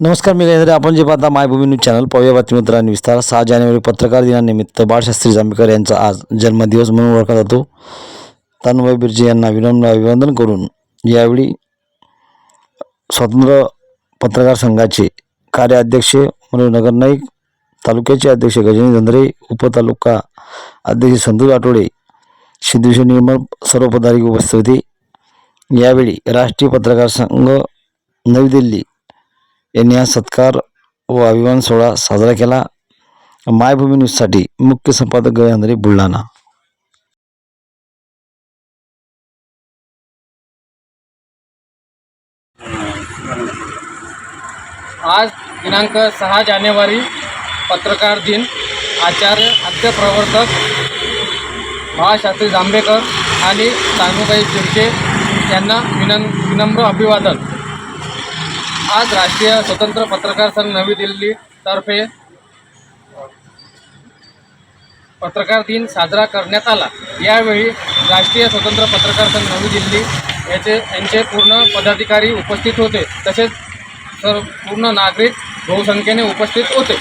नमस्कार मी गजेंद्र आपण जे पाहता मायभूमी न्यूज चॅनल पाहूया बातमीपत्रांनी विस्तार. सहा जानेवारी पत्रकार दिनानिमित्त बाळशास्त्री जांभेकर यांचा आज जन्मदिवस म्हणून ओळखला जातो. तानुभाई बिर्जे यांना विनम्र अभिवादन करून यावेळी स्वतंत्र पत्रकार संघाचे कार्याध्यक्ष मनोज नगर नाईक तालुक्याचे अध्यक्ष गजेंद्र धंद्रे उपतालुका अध्यक्ष संतोष आठवडे सिद्धेश्वर निर्मळ सर्व पदाधिकारी उपस्थित होते. यावेळी राष्ट्रीय पत्रकार संघ नवी दिल्ली यांनी हा सत्कार व अभिमान सोहळा साजरा केला. मायभूमी न्यूजसाठी मुख्य संपादक गजेंद्रे बुलढाणा. आज दिनांक सहा जानेवारी पत्रकार दिन आचार्य आद्य प्रवर्तक महाशास्त्री जांभेकर आणि तानुबाई शिर्के यांना विनं विनम्र अभिवादन. आज राष्ट्रीय स्वतंत्र पत्रकार संघ नवी दिल्लीतर्फे पत्रकार दिन साजरा करण्यात आला. यावेळी राष्ट्रीय स्वतंत्र पत्रकार संघ नवी दिल्ली याचे यांचे पूर्ण पदाधिकारी उपस्थित होते. तसेच सर्व पूर्ण नागरिक बहुसंख्येने उपस्थित होते.